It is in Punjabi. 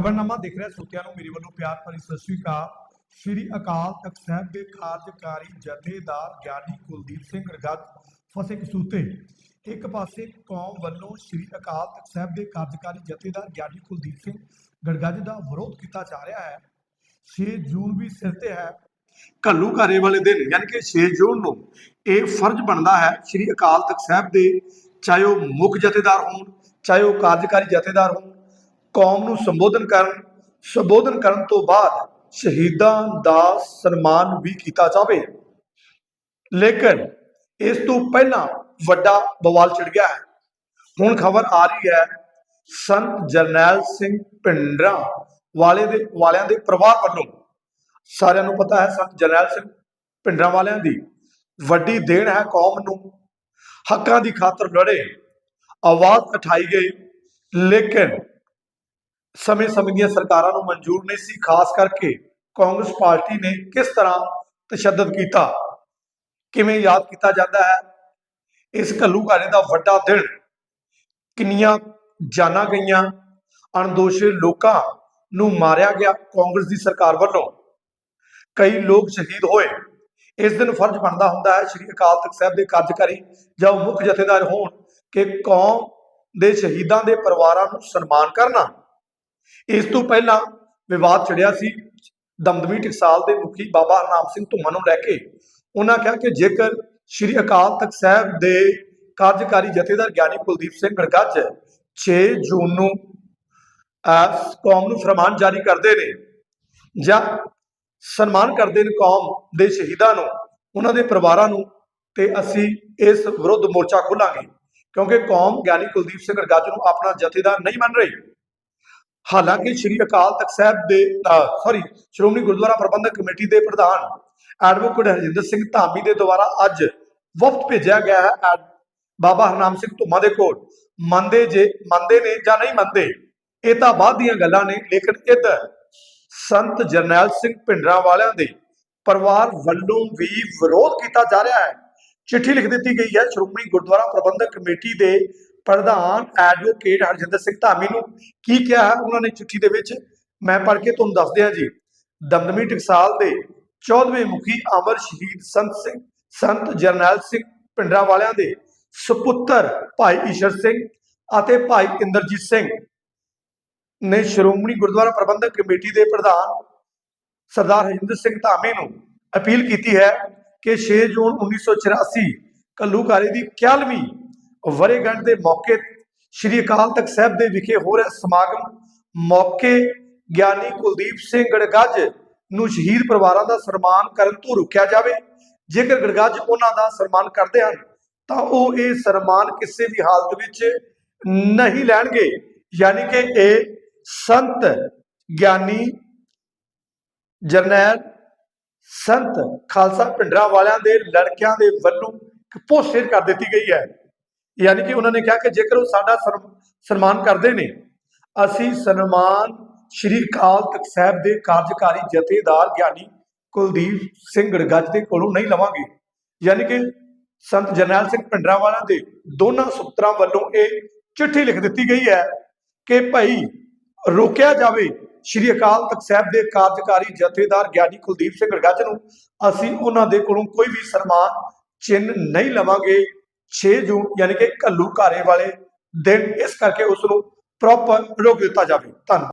ਖਬਰਨਾਮਾ ਦੇਖ ਰਹੇ ਸਰੋਤਿਆਂ ਨੂੰ ਮੇਰੇ ਵੱਲੋਂ ਪਿਆਰ ਭਰੀ ਸਤਿ ਸ਼੍ਰੀ ਅਕਾਲ। ਸ਼੍ਰੀ ਅਕਾਲ ਤਖਤ ਸਾਹਿਬ ਦੇ ਕਾਰਜਕਾਰੀ ਜਥੇਦਾਰ ਗਿਆਨੀ ਕੁਲਦੀਪ ਸਿੰਘ ਰਗਤ ਫਸੇ ਕਸੂਤੇ ਇੱਕ ਪਾਸੇ ਕੌਮ ਵੱਲੋਂ ਸ਼੍ਰੀ ਅਕਾਲ ਤਖਤ ਸਾਹਿਬ ਦੇ ਕਾਰਜਕਾਰੀ ਜਥੇਦਾਰ ਗਿਆਨੀ ਕੁਲਦੀਪ ਸਿੰਘ ਗੜਗੱਜ ਦਾ ਵਿਰੋਧ ਕੀਤਾ ਜਾ ਰਿਹਾ ਹੈ। 6 ਜੂਨ ਵੀ ਸਿਰ ਤੇ ਹੈ। ਘੱਲੂ ਘਾਰੇ ਵਾਲੇ ਦਿਨ, ਯਾਨੀ ਕਿ 6 ਜੂਨ ਨੂੰ ਇਹ ਫਰਜ਼ ਬਣਦਾ ਹੈ, ਸ੍ਰੀ ਅਕਾਲ ਤਖਤ ਸਾਹਿਬ ਦੇ ਚਾਹੇ ਉਹ ਮੁੱਖ ਜਥੇਦਾਰ ਹੋਣ, ਚਾਹੇ ਉਹ ਕਾਰਜਕਾਰੀ ਜਥੇਦਾਰ ਹੋਣ ਕੌਮ ਨੂੰ ਸੰਬੋਧਨ ਕਰਨ ਸੰਬੋਧਨ ਕਰਨ ਤੋਂ ਬਾਅਦ ਸ਼ਹੀਦਾਂ ਦਾ ਸਨਮਾਨ ਵੀ ਕੀਤਾ ਜਾਵੇ। ਲੇਕਿਨ ਇਸ ਤੋਂ ਪਹਿਲਾਂ ਵੱਡਾ ਬਵਾਲ ਛਿੜ ਗਿਆ ਹੈ। ਹੁਣ ਖਬਰ ਆ ਰਹੀ ਹੈ, ਸੰਤ ਜਰਨੈਲ ਸਿੰਘ ਪਿੰਡਰਾ ਵਾਲੇ ਦੇ, ਵਾਲਿਆਂ ਦੇ ਪਰਿਵਾਰ ਵੱਲੋਂ। ਸਾਰਿਆਂ ਨੂੰ ਪਤਾ ਹੈ ਸੰਤ ਜਰਨੈਲ ਸਿੰਘ ਪਿੰਡਰਾ ਵਾਲਿਆਂ ਦੀ ਵੱਡੀ ਦੇਣ ਹੈ ਕੌਮ ਨੂੰ। ਹੱਕਾਂ ਦੀ ਖਾਤਰ ਲੜੇ, ਆਵਾਜ਼ ਉਠਾਈ ਗਈ, ਲੇਕਿਨ ਸਮੇਂ ਸਮੇਂ ਦੀਆਂ ਸਰਕਾਰਾਂ ਨੂੰ ਮਨਜ਼ੂਰ ਨਹੀਂ ਸੀ, ਖਾਸ ਕਰਕੇ ਕਾਂਗਰਸ ਪਾਰਟੀ ਨੇ ਕਿਸ ਤਰ੍ਹਾਂ ਤਸ਼ੱਦਦ ਕੀਤਾ? ਕਿਵੇਂ ਯਾਦ ਕੀਤਾ ਜਾਂਦਾ ਹੈ? ਇਸ ਘੱਲੂਘਾਰੇ ਦਾ ਵੱਡਾ ਦਿਨ ਕਿੰਨੀਆਂ ਜਾਨਾਂ ਗਈਆਂ, ਅਣਦੋਸ਼ੇ ਲੋਕਾਂ ਨੂੰ ਮਾਰਿਆ ਗਿਆ ਕਾਂਗਰਸ ਦੀ ਸਰਕਾਰ ਵੱਲੋਂ। ਕਈ ਲੋਕ ਸ਼ਹੀਦ ਹੋਏ। ਇਸ ਦਿਨ ਫਰਜ਼ ਬਣਦਾ ਹੁੰਦਾ ਹੈ, ਸ੍ਰੀ ਅਕਾਲ ਤਖਤ ਸਾਹਿਬ ਦੇ ਕਾਰਜਕਾਰੀ ਜਾਂ ਉਹ ਮੁੱਖ ਜਥੇਦਾਰ ਹੋਣ ਕਿ ਕੌਮ ਦੇ ਸ਼ਹੀਦਾਂ ਦੇ ਪਰਿਵਾਰਾਂ ਨੂੰ ਸਨਮਾਨ ਕਰਨਾ। ਇਸ ਤੋਂ ਪਹਿਲਾਂ ਵਿਵਾਦ ਛਿੜਿਆ ਸੀ। ਦਮਦਮੀ ਟਕਸਾਲ ਦੇ ਮੁਖੀ ਬਾਬਾ ਹਰਨਾਮ ਸਿੰਘ ਧੁੰਮਾ ਨੂੰ ਲੈ ਕੇ ਉਹਨਾਂ ਕਿਹਾ ਕਿ ਜੇਕਰ ਸ੍ਰੀ ਅਕਾਲ ਤਖਤ ਸਾਹਿਬ ਦੇ ਕਾਰਜਕਾਰੀ ਜਥੇਦਾਰ ਗਿਆਨੀ ਕੁਲਦੀਪ ਸਿੰਘ ਗੜਗੱਜ 6 ਜੂਨ ਨੂੰ ਕੌਮ ਨੂੰ ਫਰਮਾਨ ਜਾਰੀ ਕਰਦੇ ਨੇ ਜਾਂ ਸਨਮਾਨ ਕਰਦੇ ਨੇ ਕੌਮ ਦੇ ਸ਼ਹੀਦਾਂ ਨੂੰ, ਉਹਨਾਂ ਦੇ ਪਰਿਵਾਰਾਂ ਨੂੰ, ਤੇ ਅਸੀਂ ਇਸ ਵਿਰੁੱਧ ਮੋਰਚਾ ਖੋਲਾਂਗੇ। ਕਿਉਂਕਿ ਕੌਮ ਗਿਆਨੀ ਕੁਲਦੀਪ ਸਿੰਘ ਗੜਗੱਜ ਨੂੰ ਆਪਣਾ ਜਥੇਦਾਰ ਨਹੀਂ ਮੰਨ ਰਹੀ। ਹਾਲਾਂਕਿ ਸ੍ਰੀ ਅਕਾਲ ਤਖਤ ਸਾਹਿਬ ਦੇ ਸੌਰੀ ਸ਼੍ਰੋਮਣੀ ਗੁਰਦੁਆਰਾ ਪ੍ਰਬੰਧਕ ਕਮੇਟੀ ਦੇ ਪ੍ਰਧਾਨ ਐਡਵੋਕੇਟ ਹਰਜਿੰਦਰ ਸਿੰਘ ਧਾਮੀ ਦੇ ਦੁਆਰਾ ਅੱਜ ਵਫਦ ਭੇਜਿਆ ਗਿਆ ਹੈ ਬਾਬਾ ਹਰਨਾਮ ਸਿੰਘ ਧੁੰਮਾ ਦੇ ਕੋਲ। ਮੰਨਦੇ ਜੇ, ਮੰਨਦੇ ਨੇ ਜਾਂ ਨਹੀਂ ਮੰਨਦੇ, ਇਹ ਤਾਂ ਬਾਅਦ ਦੀਆਂ ਗੱਲਾਂ ਨੇ, ਲੇਕਿਨ ਇੱਧਰ ਸੰਤ ਜਰਨੈਲ ਸਿੰਘ ਭਿੰਡਰਾਂ ਵਾਲਿਆਂ ਦੇ ਪਰਿਵਾਰ ਵੱਲੋਂ ਵੀ ਵਿਰੋਧ ਕੀਤਾ ਜਾ ਰਿਹਾ ਹੈ। ਚਿੱਠੀ ਲਿਖ ਦਿੱਤੀ ਗਈ ਹੈ, ਸ਼੍ਰੋਮਣੀ ਗੁਰਦੁਆਰਾ ਪ੍ਰਬੰਧਕ ਕਮੇਟੀ ਦੇ ਪ੍ਰਧਾਨ ਐਡਵੋਕੇਟ ਹਰਜਿੰਦਰ ਸਿੰਘ ਧਾਮੀ ਨੂੰ ਕੀ ਕਿਹਾ ਹੈ ਉਹਨਾਂ ਨੇ ਚਿੱਠੀ ਦੇ ਵਿੱਚ? ਮੈਂ ਪੜ੍ਹ ਕੇ ਤੁਹਾਨੂੰ ਦੱਸ ਦਿਆਂ ਜੀ। ਦਮਦਮੀ ਟਕਸਾਲ ਦੇ 14ਵੇਂ ਮੁਖੀ ਅਮਰ ਸ਼ਹੀਦ ਸੰਤ ਸਿੰਘ, ਸੰਤ ਜਰਨੈਲ ਸਿੰਘ ਪਿੰਡਰਾ ਵਾਲਿਆਂ ਦੇ ਸੁਪੁੱਤਰ ਭਾਈ ਈਸ਼ਰ ਸਿੰਘ ਅਤੇ ਭਾਈ ਇੰਦਰਜੀਤ ਸਿੰਘ ਨੇ ਸ਼੍ਰੋਮਣੀ ਗੁਰਦੁਆਰਾ ਪ੍ਰਬੰਧਕ ਕਮੇਟੀ ਦੇ ਪ੍ਰਧਾਨ ਸਰਦਾਰ ਹਰਜਿੰਦਰ ਸਿੰਘ ਧਾਮੀ ਨੂੰ ਅਪੀਲ ਕੀਤੀ ਹੈ ਕਿ 6 ਜੂਨ 1984 ਕੱਲੂਕਾਰੇ ਦੀ 41ਵੀਂ ਵਰੇਗੰਢ ਦੇ ਮੌਕੇ ਸ੍ਰੀ ਅਕਾਲ ਤਖਤ ਸਾਹਿਬ ਦੇ ਵਿਖੇ ਹੋ ਰਿਹਾ ਸਮਾਗਮ। ਮੌਕੇ ਗਿਆਨੀ ਕੁਲਦੀਪ ਸਿੰਘ ਗੜਗੱਜ ਨੂੰ ਸ਼ਹੀਦ ਪਰਿਵਾਰਾਂ ਦਾ ਸਨਮਾਨ ਕਰਨ ਤੋਂ ਰੋਕਿਆ ਜਾਵੇ। ਜੇਕਰ ਗੜਗੱਜ ਉਹਨਾਂ ਦਾ ਸਨਮਾਨ ਕਰਦੇ ਹਨ, ਤਾਂ ਉਹ ਇਹ ਸਨਮਾਨ ਕਿਸੇ ਵੀ ਹਾਲਤ ਵਿੱਚ ਨਹੀਂ ਲੈਣਗੇ। ਯਾਨੀ ਕਿ ਇਹ ਸੰਤ ਗਿਆਨੀ ਜਰਨੈਲ ਸੰਤ ਖਾਲਸਾ ਪਿੰਡਰਾ ਵਾਲਿਆਂ ਦੇ ਲੜਕਿਆਂ ਦੇ ਵੱਲੋਂ ਇੱਕ ਪੋਸਟ ਕਰ ਦਿੱਤੀ ਗਈ ਹੈ। ਯਾਨੀ ਕਿ ਉਹਨਾਂ ਨੇ ਕਿਹਾ ਕਿ ਜੇਕਰ ਉਹ ਸਾਡਾ ਸਨ- ਸਨਮਾਨ ਕਰਦੇ ਨੇ, ਅਸੀਂ ਸਨਮਾਨ ਸ਼੍ਰੀ ਅਕਾਲ ਤਖਤ ਸਾਹਿਬ ਦੇ ਕਾਰਜਕਾਰੀ ਜਥੇਦਾਰ ਗਿਆਨੀ ਕੁਲਦੀਪ ਸਿੰਘ ਗੜਗੱਜ ਦੇ ਕੋਲੋਂ ਨਹੀਂ ਲਵਾਂਗੇ। ਯਾਨੀ ਕਿ ਸੰਤ ਜਰਨੈਲ ਸਿੰਘ ਪਿੰਡਰਾ ਵਾਲਿਆਂ ਦੇ ਦੋਨਾਂ ਸੁਪਤਰਾਂ ਵੱਲੋਂ ਇਹ ਚਿੱਠੀ ਲਿਖ ਦਿੱਤੀ ਗਈ ਹੈ ਕਿ ਭਾਈ ਰੋਕਿਆ ਜਾਵੇ ਸ਼੍ਰੀ ਅਕਾਲ ਤਖਤ ਸਾਹਿਬ ਦੇ ਕਾਰਜਕਾਰੀ ਜਥੇਦਾਰ ਗਿਆਨੀ ਕੁਲਦੀਪ ਸਿੰਘ ਗੜਗੱਜ ਨੂੰ, ਅਸੀਂ ਉਹਨਾਂ ਦੇ ਕੋਲੋਂ ਕੋਈ ਵੀ ਸਨਮਾਨ ਚਿੰਨ ਨਹੀਂ ਲਵਾਂਗੇ। 6 ਜੂਨ ਯਾਨੀ ਕਿ ਘੱਲੂ ਘਾਰੇ ਵਾਲੇ ਦਿਨ, ਇਸ ਕਰਕੇ ਉਸ ਨੂੰ ਪ੍ਰੋਪਰ ਰੋਕ ਦਿੱਤਾ ਜਾਵੇ। ਧੰਨਵਾਦ।